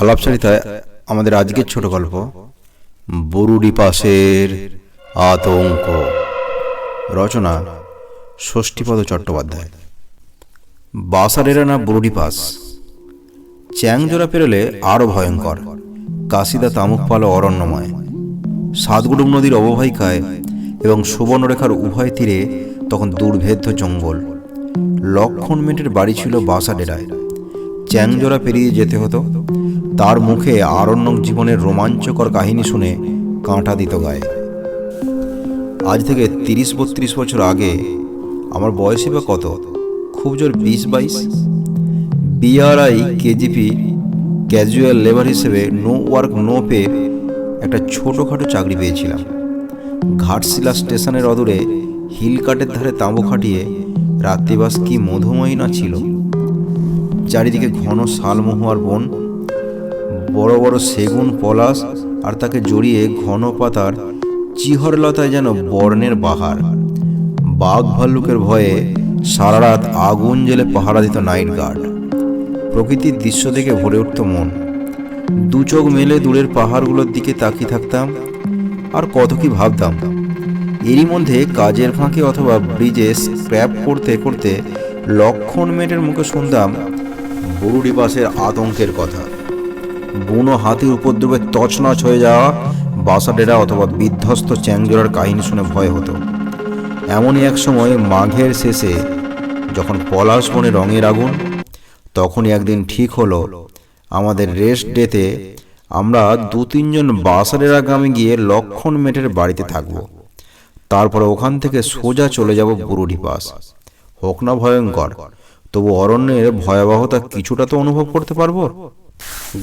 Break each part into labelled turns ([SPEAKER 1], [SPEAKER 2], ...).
[SPEAKER 1] আলাপচারিতায় আমাদের আজকের ছোট গল্প, বরুডি পাশের আতঙ্ক। রচনা ষষ্ঠীপদ চট্টোপাধ্যায়। বাসারেরা না বরুডি পাস। চ্যাংজোড়া পেরোলে আরও ভয়ঙ্কর। কাশিদা তামুকপাল অরণ্যময়। সাতগুডুম নদীর অববাহিকায় এবং সুবর্ণরেখার উভয় তীরে তখন দুর্ভেদ্য জঙ্গল। লক্ষণ মেটের বাড়ি ছিল বাসাডেরায় চ্যাংজোড়া পেরিয়ে যেতে হতো। তার মুখে আরণ্যক জীবনের রোমাঞ্চকর কাহিনী শুনে কাঁটা দিত গায়ে। আজ থেকে তিরিশ বত্রিশ বছর আগে আমার বয়সই বা কত? খুব জোর বিশ, বাইশ? বিআরআই কেজিপি ক্যাজুয়াল লেবার হিসেবে নো ওয়ার্ক নো পে একটা ছোটোখাটো চাকরি পেয়েছিলাম। ঘাটশিলা স্টেশনের অদূরে হিল কাটের ধারে তাঁবু খাটিয়ে রাত্রিবাস কি মধুময়ী না ছিল? চারিদিকে ঘন শালমহুয়ার বন বড় বড় সেগুন, পলাশ আর তাকে জড়িয়ে ঘন পাতার চিহরলতায় যেন বর্ণের বাহার। বাঘ ভাল্লুকের ভয়ে সারা রাত আগুন জেলে পাহারা দিত নাইট গার্ড। প্রকৃতির দৃশ্য দেখে ভরে উঠত মন। দু চোখ মেলে দূরের পাহাড়গুলোর দিকে তাকিয়ে থাকতাম, আর কত কি ভাবতাম। এরই মধ্যে কাজের ফাঁকে অথবা ব্রিজে স্ক্র্যাপ করতে করতে লক্ষণ মেটের মুখে শুনতাম বরুডি বাসের আতঙ্কের কথা। বুনো হাতির উপদ্রবে তছনছ হয়ে যাওয়া বাসাডেরা অথবা বিধ্বস্ত চ্যাংজোড়ার কাহিনী শুনে ভয় হতো। এমনই এক সময় মাঘের শেষে যখন পলাশ বনে রঙের আগুন, তখনই একদিন ঠিক হলো, আমাদের রেস্ট ডেতে আমরা দু তিনজন বাসাডেরা গ্রামে গিয়ে লক্ষণ মেটের বাড়িতে থাকব। তারপরে ওখান থেকে সোজা চলে যাব বুরুডি পাস। হোক না ভয়ঙ্কর, তবু অরণ্যের ভয়াবহতা কিছুটা তো অনুভব করতে পারব?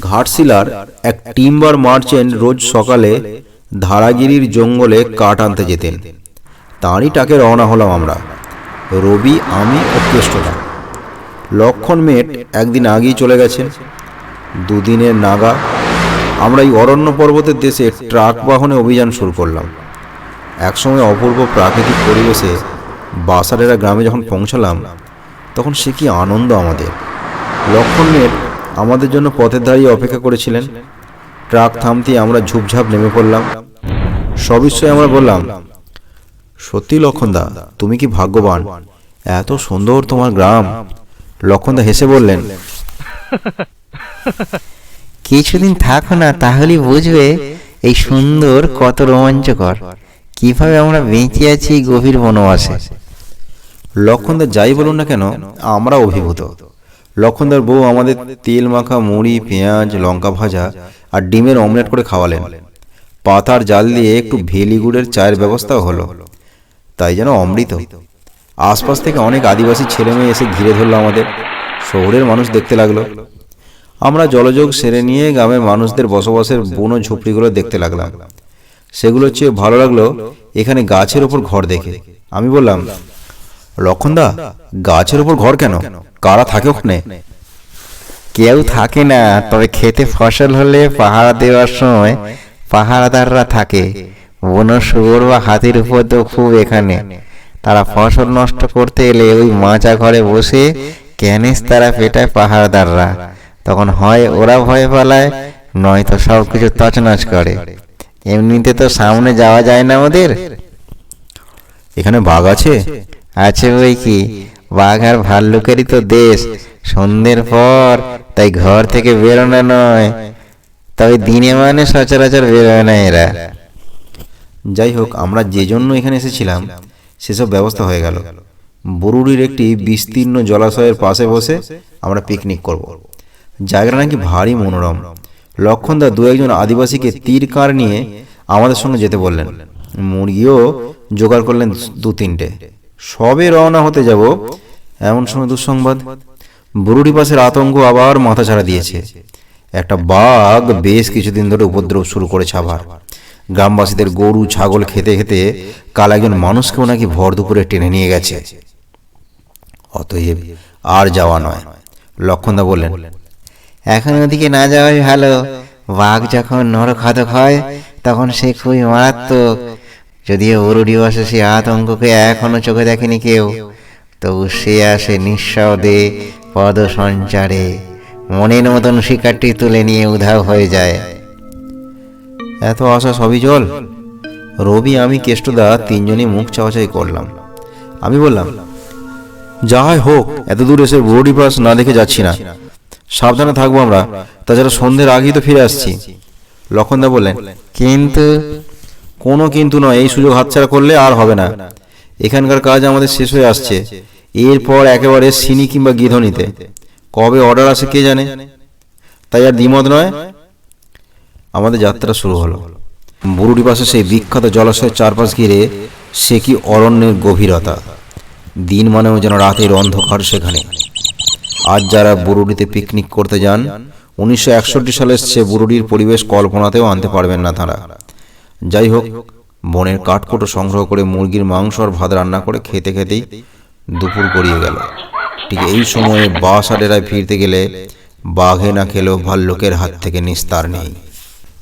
[SPEAKER 1] ঘাটশিলার এক টিম্বার মার্চেন্ট রোজ সকালে ধারাগিরির জঙ্গলে কাঠ আনতে যেতেন। তাঁরই টাকে রওনা হলাম আমরা। রবি, আমি ও কেষ্টরা। লক্ষণ মেট একদিন আগেই চলে গেছেন। দুদিনের নাগা। আমরা এই অরণ্য পর্বতের দেশে ট্রাক বাহনে অভিযান শুরু করলাম। একসময় অপূর্ব প্রাকৃতিক পরিবেশে বাসারেরা গ্রামে যখন পৌঁছালাম, তখন সে কি আনন্দ আমাদের। লক্ষণ মেট আমাদের জন্য পথের ধারেই অপেক্ষা করেছিলেন। ট্রাক থামতে আমরা ঝুপঝাপ নেমে পড়লাম। সবিস্ময়ে আমরা বললাম সত্যি লক্ষণদা তুমি কি ভাগ্যবান? এত সুন্দর তোমার গ্রাম। লক্ষণদা হেসে বললেন
[SPEAKER 2] কিছুদিন থাকো না তাহলেই বুঝবে এই সুন্দর কত রোমাঞ্চকর। কীভাবে আমরা বেঁচে আছি গভীর বনবাসে?
[SPEAKER 1] লক্ষণদা যাই বলুন না কেন আমরা অভিভূত। লক্ষণদার বউ আমাদের তেল মাখা, মুড়ি, পেঁয়াজ, লঙ্কা ভাজা আর ডিমের অমলেট করে খাওয়ালেন। পাতার জাল দিয়ে একটু ভেলি গুড়ের চায়ের ব্যবস্থাও হলো। তাই যেন অমৃত। আশপাশ থেকে অনেক আদিবাসী ছেলে মেয়ে এসে ঘিরে ধরলো আমাদের। শহরের মানুষ দেখতে লাগল। আমরা জলযোগ সেরে নিয়ে গ্রামের মানুষদের বসবাসের বুনো ঝুপড়িগুলো দেখতে লাগলাম। সেগুলো চেয়ে ভালো লাগল এখানে গাছের ওপর ঘর দেখে। আমি বললাম লক্ষণদা গাছের উপর ঘর কেন? কারা থাকে ওখানে
[SPEAKER 2] কেউ থাকে না তবে খেতে ফসল হলে পাহারা দেওয়ার সময় পাহারাদাররা থাকে। বন শুয়োর বা হাতির উপর তো খুব এখানে। তারা ফসল নষ্ট করতে এলে ওই মাচা ঘরে বসে ক্যানিস তারা পেটায় পাহারাদাররা। তখন হয় ওরা ভয় পালায় নয়তো সব কিছু তছনছ করে। এমনিতে তো সামনে যাওয়া যায় না ওদের।
[SPEAKER 1] এখানে বাঘ আছে?
[SPEAKER 2] আছে বই কি? বাঘ আর ভাল্লুকেরই তো দেশ। সন্ধ্যের পর তাই ঘর থেকে বেরোনো নয়। তবে দিনে মানে সচরাচর বেরোয় না এরা।
[SPEAKER 1] যাই হোক, আমরা যে জন্য এখানে এসেছিলাম, সেসব ব্যবস্থা হয়ে গেল। বরুড়ির একটি বিস্তীর্ণ জলাশয়ের পাশে বসে আমরা পিকনিক করব। জায়গাটা নাকি ভারী মনোরম। লক্ষণদা দু একজন আদিবাসীকে তীর কার নিয়ে আমাদের সঙ্গে যেতে বললেন। মুরগিও জোগাড় করলেন দু তিনটে। সবে রওনা হতে যাব, এমন সময় দুঃসংবাদ। বুরুডি পাশের আতঙ্ক আবার মাথা ছাড়া দিয়েছে। একটা বাঘ বেশ কিছুদিন ধরে উপদ্রব শুরু করেছে আবার। গ্রামবাসীদের গরু, ছাগল খেতে খেতে কাল একজন মানুষকেও নাকি ভর দুপুরে টেনে নিয়ে গেছে। অতএব আর যাওয়া নয়, লক্ষণদা বললেন।
[SPEAKER 2] এখন ওদিকে না যাওয়াই ভালো। বাঘ যখন নরখাদক হয়, তখন সে খুবই মারাত্মক। যদিও বসে সে আতঙ্ককে এখনও চোখে দেখেনি কেউ। তবু সে আসে নিঃশব্দে পদ সঞ্চারে মনের মতন শিকারটি তুলে নিয়ে উধাও হয়ে যায়।
[SPEAKER 1] এত আশা সবই জল? রবি আমি কেষ্টদা তিনজনই মুখ চাওয়াচাই করলাম। আমি বললাম যাই হোক এত দূর এসে বড়ি পাস না দেখে যাচ্ছি না। সাবধানে থাকব আমরা। তাছাড়া সন্ধ্যের আগেই তো ফিরে আসছি। লক্ষণদা বললেন
[SPEAKER 2] কিন্তু
[SPEAKER 1] কোনো কিন্তু নয়, এই সুযোগ হাতছাড়া করলে আর হবে না। এখানকার কাজ আমাদের শেষ হয়ে আসছে। এরপর একেবারে সিনি কিংবা গিধনিতে কবে অর্ডার আসে কে জানে? তাই আর দ্বিমত নয়। আমাদের যাত্রা শুরু হলো। বুরুডি পাশে সেই বিখ্যাত জলাশয়ের চারপাশ ঘিরে সে কি অরণ্যের গভীরতা। দিন মানেও যেন রাতের অন্ধকার সেখানে। আজ যারা বুরুডিতে পিকনিক করতে যান, উনিশশো একষট্টি সালের সে বুরুডির পরিবেশ কল্পনাতেও আনতে পারবেন না তারা। যাই হোক বনের কাঠকোটো সংগ্রহ করে মুরগির মাংস আর ভাত রান্না করে খেতে খেতেই দুপুর গড়িয়ে গেল। ঠিক এই সময়ে বাস আডেরায় ফিরতে গেলে বাঘে না খেলেও ভাল্লুকের হাত থেকে নিস্তার নেই।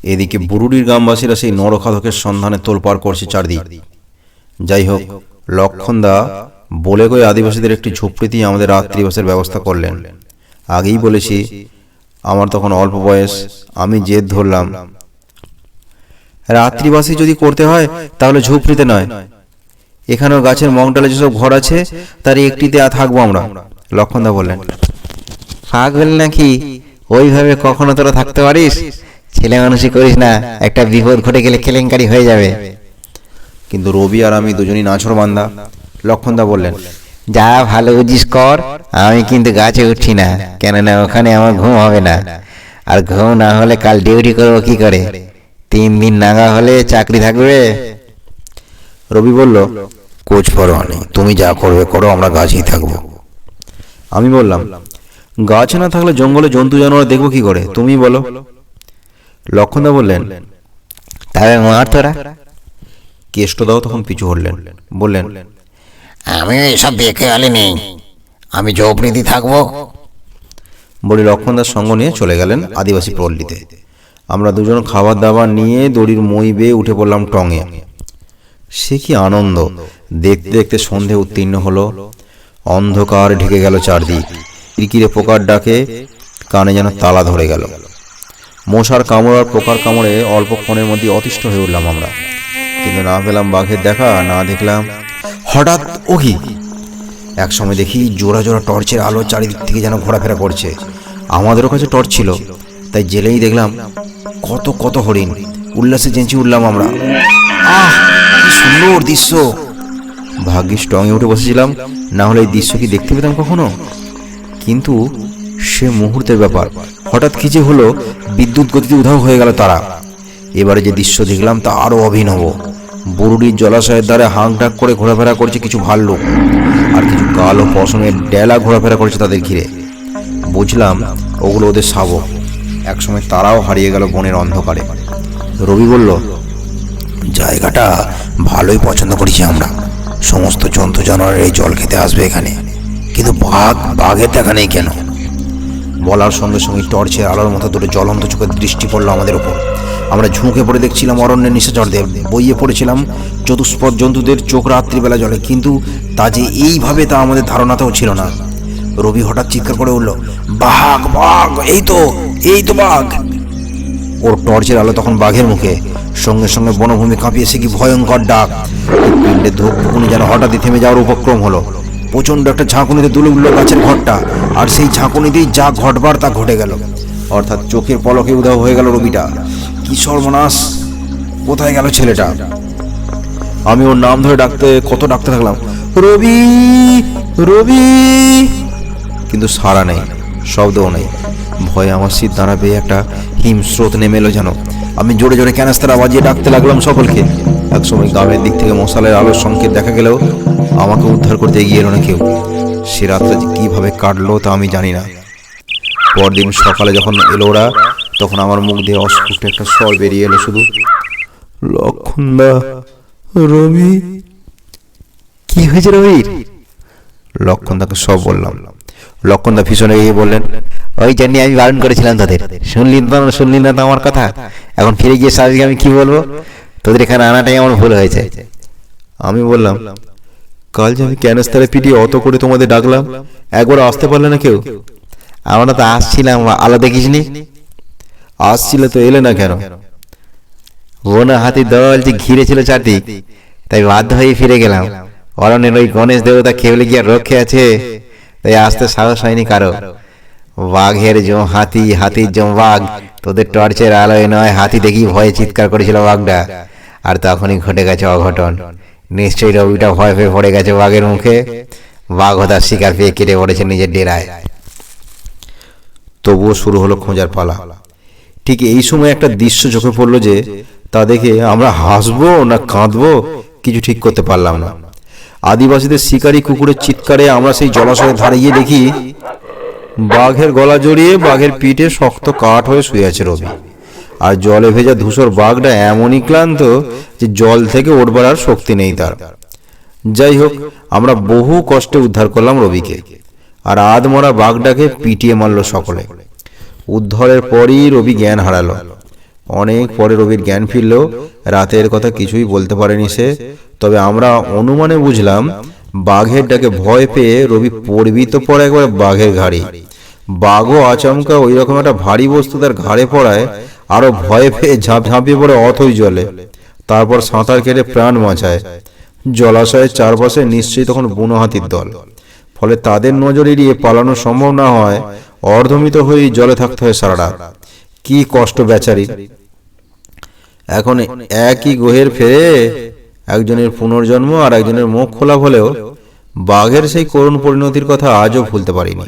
[SPEAKER 1] এদিকে বুরুডির গ্রামবাসীরা সেই নরখাদকের সন্ধানে তোলপাড় করছে চারদিক। যাই হোক লক্ষণদা বলে কয়ে আদিবাসীদের একটি ঝুপড়িতেই আমাদের রাত্রিবাসের ব্যবস্থা করলেন। আগেই বলেছি, আমার তখন অল্প বয়স, আমি জেদ ধরলাম রাত্রিবাসী যদি করতে হয় তাহলে ঝুপড়িতে নয়। এখানেও গাছের মগডালে যেসব ঘর আছে তার একটিতে আর থাকব আমরা। লক্ষণদা বললেন।
[SPEAKER 2] পাগল নাকি? ওইভাবে কখনো তোরা থাকতে পারিস? ছেলে মানুষই করিস না। একটা বিপদ ঘটে গেলে কেলেঙ্কারি হয়ে যাবে।
[SPEAKER 1] কিন্তু রবি আর আমি দুজনই নাছর বান্দা। লক্ষণদা বললেন
[SPEAKER 2] যা ভালো বুঝিস কর আমি কিন্তু গাছে উঠি না। কেননা ওখানে আমার ঘুম হবে না। আর ঘুম না হলে কাল ডিউটি করব কি করে? তিন দিন নাগা হলে চাকরি থাকবে?
[SPEAKER 1] রবি বলল, কোচ পরোয়া নেই তুমি যা করবে করো, আমরা গাছেই থাকব। আমি বললাম, গাছ না থাকলে জঙ্গলে জন্তু জানোয়ার দেখব কি করে? তুমি বলো। লক্ষণদা বললেন
[SPEAKER 2] তবে মার তোরা?
[SPEAKER 1] কেষ্টদাও তখন পিছু হরলেন বললেন,
[SPEAKER 2] আমি এসব বেঁকে আলি নেই, আমি ঝোপড়িতে থাকব।
[SPEAKER 1] বলে লক্ষণদার সঙ্গ নিয়ে চলে গেলেন আদিবাসী পল্লীতে। আমরা দুজন খাবার দাবার নিয়ে দড়ির মই বেয়ে উঠে পড়লাম টঙে। সে কি আনন্দ? দেখতে দেখতে সন্ধে উত্তীর্ণ হলো। অন্ধকার ঢেকে গেল চারদিক। কিরকিরে পোকার ডাকে কানে যেন তালা ধরে গেল। মশার কামড় আর পোকার কামড়ে অল্পক্ষণের মধ্যে অতিষ্ঠ হয়ে উঠলাম আমরা। কিন্তু না পেলাম বাঘের দেখা, না দেখলাম হঠাৎ ওহি এক সময় দেখি জোড়া জোড়া টর্চের আলো চারিদিক থেকে যেন ঘোরাফেরা করছে। আমাদেরও কাছে টর্চ ছিল। তাই জেলেই দেখলাম কত কত হরিণ। উল্লাসে চেঁচি উঠলাম আমরা। আহ, কি সুন্দর দৃশ্য। ভাগ্যিস টঙে উঠে বসেছিলাম, না হলে এই দৃশ্য কি দেখতে পেতাম কখনো? কিন্তু সে মুহূর্তের ব্যাপার। হঠাৎ যে হলো, বিদ্যুৎ গতিতে উধাও হয়ে গেল তারা। এবারে যে দৃশ্য দেখলাম তা আরও অভিনব। বরুডির জলাশয়ের ধারে হাঁক ডাক করে ঘোরাফেরা করছে কিছু ভাল্লুক। আর কিছু কালো পশমের ডেলা ঘোরাফেরা করছে তাদের ঘিরে। বুঝলাম ওগুলো ওদের শাবক। একসময় তারাও হারিয়ে গেল বনের অন্ধকারে। রবি বলল, জায়গাটা ভালোই পছন্দ করেছি আমরা। সমস্ত জন্তু জানোয়ার এই জল খেতে আসবে এখানে। কিন্তু বাঘ, বাঘের দেখা নেই কেন? বলার সঙ্গে সঙ্গে টর্চের আলোর মতো দুটো জ্বলন্ত চোখের দৃষ্টি পড়ল আমাদের উপর। আমরা ঝুঁকে পড়ে দেখছিলাম অরণ্যের নিশাচরদের বইয়ে পড়েছিলাম, চতুষ্পদ জন্তুদের চোখ রাত্রিবেলা জলে কিন্তু তা যে এইভাবে তা আমাদের ধারণাতেও ছিল না। রবি হঠাৎ চিৎকার করে উঠল, বাঘ বাঘ, এই তো এই তো বাঘ। ওর টর্চের আলো তখন বাঘের মুখে। সঙ্গে সঙ্গে বনভূমি কাঁপিয়েছে কি ভয়ঙ্কর ডাক। পিণ্ডে ধূপ ফুকুনি যেন হঠাৎই থেমে যাওয়ার উপক্রম হলো। প্রচণ্ড একটা ঝাঁকুনিতে দুলে উঠল গাছের ঘরটা। আর সেই ঝাঁকুনিতেই যা ঘটবার তা ঘটে গেল। অর্থাৎ চোখের পলকে উধাও হয়ে গেল রবিটা। কি সর্বনাশ। কোথায় গেল ছেলেটা? আমি ওর নাম ধরে ডাকতে কত ডাকতে থাকলাম। রবি রবি। কিন্তু সারা নেই, শব্দও নেই। ভয়ে আমার শীত দাঁড়াবে একটা হিমস্রোত নেমে এলো যেন। আমি জোরে জোরে ক্যানাস্তারা বাজিয়ে ডাকতে লাগলাম সকলকে। একসময় গ্রামের দিক থেকে মশালের আলোর সংকেত দেখা গেলেও আমাকে উদ্ধার করতে এগিয়ে এলো না কেউ। সে রাতটা কীভাবে কাটলো তা আমি জানি না। পরদিন সকালে যখন এলো ওরা, তখন আমার মুখ দিয়ে অস্ফুট একটা স্বর বেরিয়ে এলো শুধু লক্ষণদা রবি?
[SPEAKER 2] কি হয়েছে রবির?
[SPEAKER 1] লক্ষণদাকে সব বললাম। লক্ষণদা ভীষণ এগিয়ে বললেন,
[SPEAKER 2] ওই জন্য আমি বারণ করেছিলাম তোদের। শুনলি না শুনলি না তো আমার কথা? এখন ফিরে গিয়ে স্বামীকে আমি কি বলব? তোদের এখানে আনাটাই আমার ভুল হয়েছে।
[SPEAKER 1] আমি বললাম, কাল যে আমি ক্যানস্তারে পিটিয়ে অত করে তোমাদের ডাকলাম, একবার আসতে পারলে না কেউ?
[SPEAKER 2] আমরা তো আসছিলাম আলো দেখিসনি?
[SPEAKER 1] আসছিল তো এলে না কেন?
[SPEAKER 2] বন হাতি দল যে ঘিরে ছিল চারদিক, তাই বাধ্য হয়ে ফিরে গেলাম। অরণ্যের ওই গণেশ দেবতা খেবলে গিয়ে রক্ষে আছে? তাই আসতে সাহস হয়নি কারও। বাঘের জম হাতি হাতির জম বাঘ তোদের টর্চের আলোয় নয় হাতি দেখি ভয়ে চিৎকার করেছিল বাঘটা। আর তখনই ঘটে গেছে অঘটন। নিশ্চয়ই রবিটা ভয় পেয়ে পড়ে গেছে বাঘের মুখে। বাঘ তার শিকার পেয়ে কেটে পড়েছে নিজের ডেরায়।
[SPEAKER 1] তবুও শুরু হলো খোঁজার পালা। ঠিক এই সময় একটা দৃশ্য চোখে পড়ল যে তা দেখে আমরা হাসবো না কাঁদবো কিছু ঠিক করতে পারলাম না। আদিবাসীদের শিকারী কুকুরের চিৎকারে আমরা সেই জলাশয়ের ধারে গিয়ে দেখি, বাঘের গলা জড়িয়ে বাঘের পিঠে শক্ত কাঠ হয়ে শুয়ে আছে রবি। আর জলে ভেজা ধূসর বাঘটা এমনই ক্লান্ত যে জল থেকে উঠবার আর শক্তি নেই তার। যাই হোক, আমরা বহু কষ্টে উদ্ধার করলাম রবিকে, আর আধমরা বাঘটাকে পিটিয়ে মারলো সকলে। উদ্ধারের পরই রবি জ্ঞান হারালো। অনেক পরে রবির জ্ঞান ফিরল, রাতের কথা কিছুই বলতে পারেনি সে। তবে আমরা অনুমানে বুঝলাম, বাঘের ডাকে ভয় পেয়ে রবি পড়বি তো পড়ে একবার বাঘের ঘাড়ি। বাঘও আচমকা ওই রকম একটা ভারী বস্তু তার ঘাড়ে পড়ায়, আরও ভয়ে পেয়ে ঝাঁপ ঝাঁপিয়ে পড়ে অথই জলে। তারপর সাঁতার কেটে প্রাণ বাঁচায়। জলাশয়ের চারপাশে নিশ্চয়ই তখন বুনো হাতির দল। ফলে তাদের নজর এড়িয়ে পালানো সম্ভব না হয়, অর্ধমিত হয়েই জলে থাকতে হয় সারা রাত। কি কষ্ট বেচারি। এখন একই গ্রহের ফেরে একজনের পুনর্জন্ম আর একজনের মুখ খোলা হলেও বাঘের সেই করুণ পরিণতির কথা আজও ভুলতে পারিনি।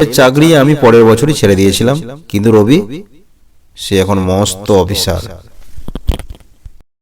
[SPEAKER 1] চাকরি আমি পরের বছরই ছেড়ে দিয়েছিলাম, কিন্তু রবি, সে এখন মস্ত অফিসার।